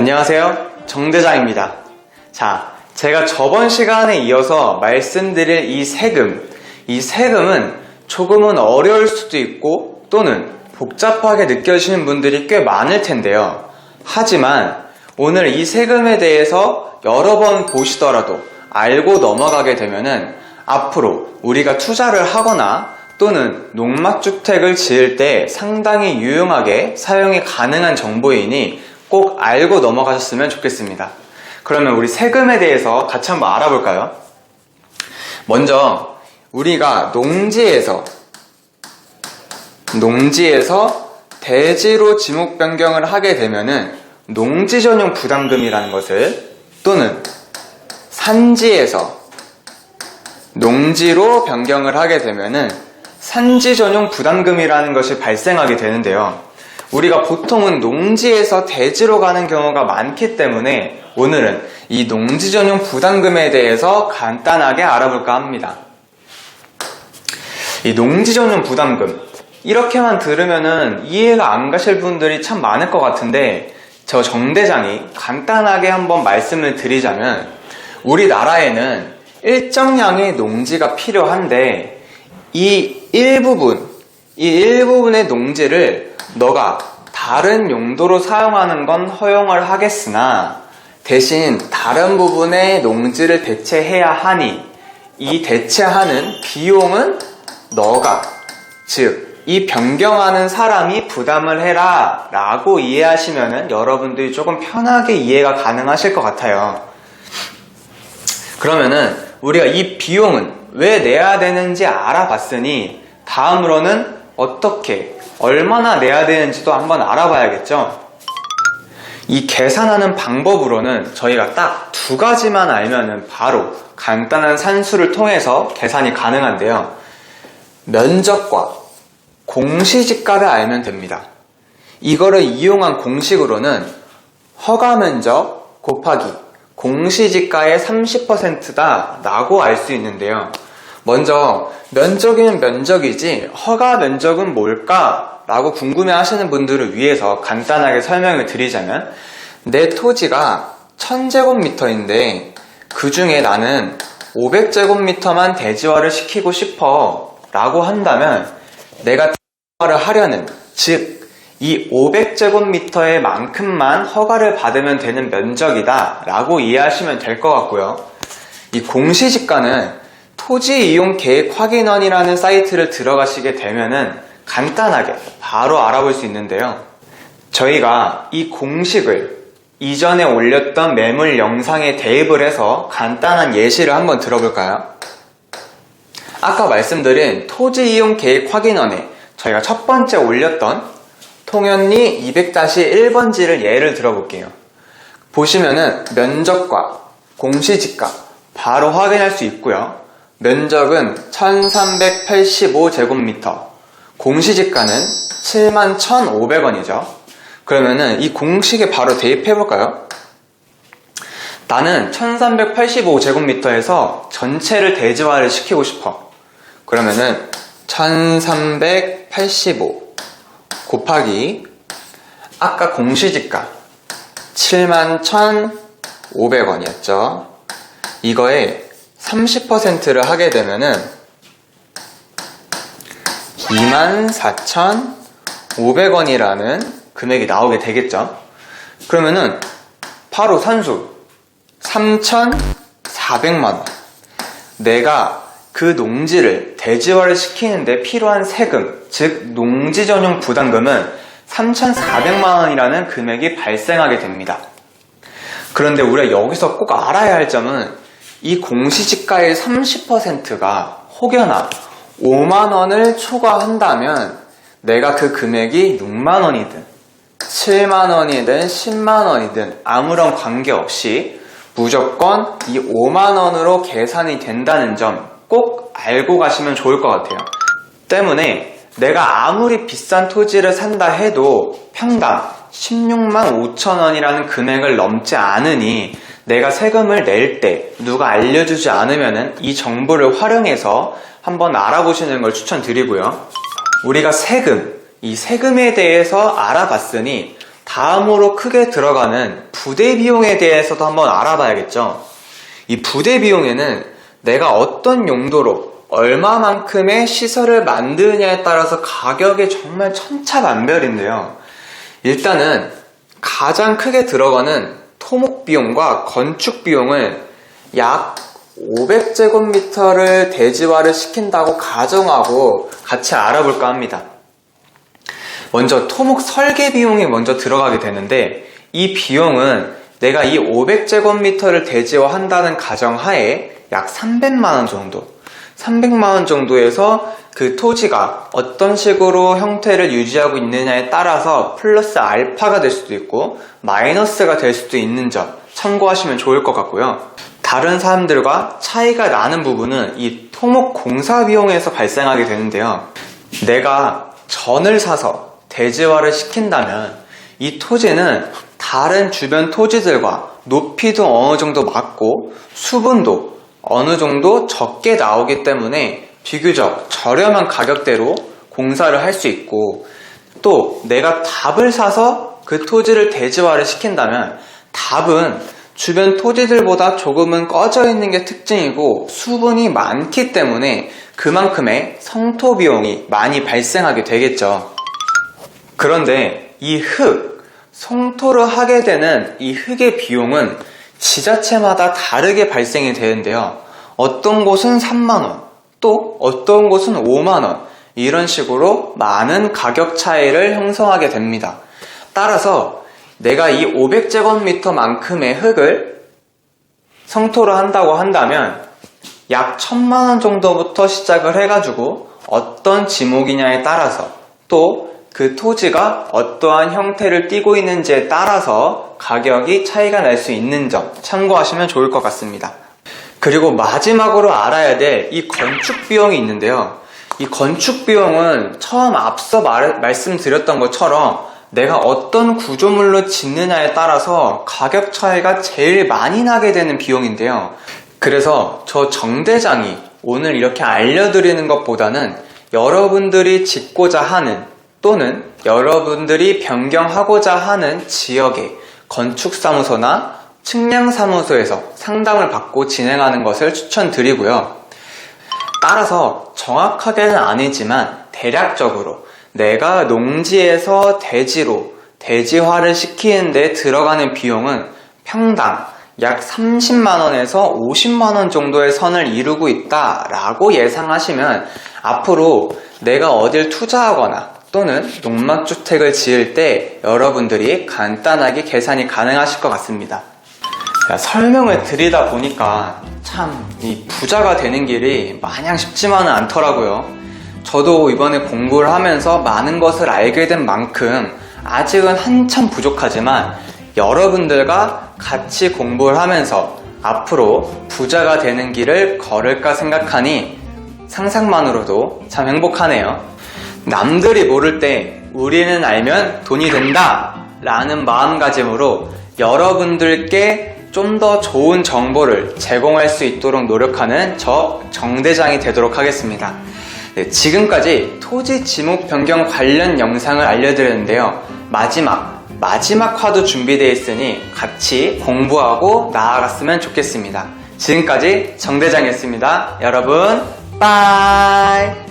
안녕하세요. 정대장입니다. 자, 제가 저번 시간에 이어서 말씀드릴 이 세금, 이 세금은 조금은 어려울 수도 있고 또는 복잡하게 느껴지시는 분들이 꽤 많을 텐데요. 하지만 오늘 이 세금에 대해서 여러 번 보시더라도 알고 넘어가게 되면은 앞으로 우리가 투자를 하거나 또는 농막주택을 지을 때 상당히 유용하게 사용이 가능한 정보이니 꼭 알고 넘어가셨으면 좋겠습니다. 그러면 우리 세금에 대해서 같이 한번 알아볼까요? 먼저 우리가 농지에서 농지에서 대지로 지목 변경을 하게 되면은 농지 전용 부담금이라는 것을 또는 산지에서 농지로 변경을 하게 되면은 산지 전용 부담금이라는 것이 발생하게 되는데요. 우리가 보통은 농지에서 대지로 가는 경우가 많기 때문에 오늘은 이 농지 전용 부담금에 대해서 간단하게 알아볼까 합니다. 이 농지 전용 부담금 이렇게만 들으면은 이해가 안 가실 분들이 참 많을 것 같은데 저 정대장이 간단하게 한번 말씀을 드리자면 우리나라에는 일정량의 농지가 필요한데 이 일부분 이 일부분의 농지를 너가 다른 용도로 사용하는 건 허용을 하겠으나 대신 다른 부분의 농지를 대체해야 하니 이 대체하는 비용은 너가 즉 이 변경하는 사람이 부담을 해라 라고 이해하시면 여러분들이 조금 편하게 이해가 가능하실 것 같아요. 그러면은 우리가 이 비용은 왜 내야 되는지 알아봤으니 다음으로는 어떻게 얼마나 내야 되는지도 한번 알아봐야겠죠 이 계산하는 방법으로는 저희가 딱 두 가지만 알면은 바로 간단한 산수를 통해서 계산이 가능한데요 면적과 공시지가를 알면 됩니다. 이거를 이용한 공식으로는 허가 면적 곱하기 공시지가의 30%다 라고 알 수 있는데요. 먼저 면적이면 면적이지 허가 면적은 뭘까? 라고 궁금해 하시는 분들을 위해서 간단하게 설명을 드리자면 내 토지가 1000제곱미터인데 그 중에 나는 500제곱미터만 대지화를 시키고 싶어 라고 한다면 내가 대지화를 하려는 즉 이 500제곱미터의 만큼만 허가를 받으면 되는 면적이다 라고 이해하시면 될 것 같고요 이 공시지가는 토지 이용 계획 확인원이라는 사이트를 들어가시게 되면은 간단하게 바로 알아볼 수 있는데요 저희가 이 공식을 이전에 올렸던 매물 영상에 대입을 해서 간단한 예시를 한번 들어볼까요? 아까 말씀드린 토지 이용 계획 확인원에 저희가 첫 번째 올렸던 통연리 200-1번지를 예를 들어볼게요. 보시면은 면적과 공시지가 바로 확인할 수 있고요. 면적은 1385제곱미터, 공시지가는 71,500원이죠. 그러면은 이 공식에 바로 대입해 볼까요? 나는 1385제곱미터에서 전체를 대지화를 시키고 싶어. 그러면은 1385 곱하기 아까 공시지가 71,500원이었죠. 이거에 30%를 하게 되면은 24,500원이라는 금액이 나오게 되겠죠. 그러면은 바로 산수 3,400만 원. 내가 그 농지를 대지화를 시키는데 필요한 세금, 즉 농지 전용 부담금은 3,400만 원이라는 금액이 발생하게 됩니다. 그런데 우리가 여기서 꼭 알아야 할 점은 이 공시지가의 30%가 혹여나 5만원을 초과한다면 내가 그 금액이 6만원이든 7만원이든 10만원이든 아무런 관계없이 무조건 이 5만원으로 계산이 된다는 점 꼭 알고 가시면 좋을 것 같아요. 때문에 내가 아무리 비싼 토지를 산다 해도 평당 16만 5천원이라는 금액을 넘지 않으니 내가 세금을 낼 때 누가 알려주지 않으면 이 정보를 활용해서 한번 알아보시는 걸 추천드리고요. 우리가 세금, 이 세금에 대해서 알아봤으니 다음으로 크게 들어가는 부대 비용에 대해서도 한번 알아봐야겠죠. 이 부대 비용에는 내가 어떤 용도로 얼마만큼의 시설을 만드느냐에 따라서 가격이 정말 천차만별인데요. 일단은 가장 크게 들어가는 토목 비용과 건축 비용을 약 500제곱미터를 대지화를 시킨다고 가정하고 같이 알아볼까 합니다. 먼저 토목 설계 비용이 먼저 들어가게 되는데 이 비용은 내가 이 500제곱미터를 대지화한다는 가정하에 약 300만원 정도 300만원 정도에서 그 토지가 어떤 식으로 형태를 유지하고 있느냐에 따라서 플러스 알파가 될 수도 있고 마이너스가 될 수도 있는 점 참고하시면 좋을 것 같고요. 다른 사람들과 차이가 나는 부분은 이 토목 공사 비용에서 발생하게 되는데요. 내가 전을 사서 대지화를 시킨다면 이 토지는 다른 주변 토지들과 높이도 어느 정도 맞고 수분도 어느 정도 적게 나오기 때문에 비교적 저렴한 가격대로 공사를 할 수 있고 또 내가 답을 사서 그 토지를 대지화를 시킨다면 답은 주변 토지들보다 조금은 꺼져 있는 게 특징이고 수분이 많기 때문에 그만큼의 성토 비용이 많이 발생하게 되겠죠. 그런데 이 흙, 성토를 하게 되는 이 흙의 비용은 지자체마다 다르게 발생이 되는데요. 어떤 곳은 3만원, 또 어떤 곳은 5만원, 이런 식으로 많은 가격 차이를 형성하게 됩니다. 따라서 내가 이 500제곱미터만큼의 흙을 성토를 한다고 한다면 약 1000만원 정도부터 시작을 해가지고 어떤 지목이냐에 따라서 또 그 토지가 어떠한 형태를 띠고 있는지에 따라서 가격이 차이가 날 수 있는 점 참고하시면 좋을 것 같습니다. 그리고 마지막으로 알아야 될 이 건축 비용이 있는데요. 이 건축 비용은 처음 앞서 말, 말씀드렸던 것처럼 내가 어떤 구조물로 짓느냐에 따라서 가격 차이가 제일 많이 나게 되는 비용인데요. 그래서 저 정대장이 오늘 이렇게 알려드리는 것보다는 여러분들이 짓고자 하는 또는 여러분들이 변경하고자 하는 지역의 건축사무소나 측량사무소에서 상담을 받고 진행하는 것을 추천드리고요. 따라서 정확하게는 아니지만 대략적으로 내가 농지에서 대지로 대지화를 시키는데 들어가는 비용은 평당 약 30만원에서 50만원 정도의 선을 이루고 있다 라고 예상하시면 앞으로 내가 어딜 투자하거나 또는 농막주택을 지을 때 여러분들이 간단하게 계산이 가능하실 것 같습니다. 자, 설명을 드리다 보니까 참 이 부자가 되는 길이 마냥 쉽지만은 않더라고요. 저도 이번에 공부를 하면서 많은 것을 알게 된 만큼 아직은 한참 부족하지만 여러분들과 같이 공부를 하면서 앞으로 부자가 되는 길을 걸을까 생각하니 상상만으로도 참 행복하네요. 남들이 모를 때 우리는 알면 돈이 된다 라는 마음가짐으로 여러분들께 좀 더 좋은 정보를 제공할 수 있도록 노력하는 저 정대장이 되도록 하겠습니다. 네, 지금까지 토지 지목 변경 관련 영상을 알려드렸는데요. 마지막, 마지막 화도 준비되어 있으니 같이 공부하고 나아갔으면 좋겠습니다. 지금까지 정대장이었습니다. 여러분, 빠이!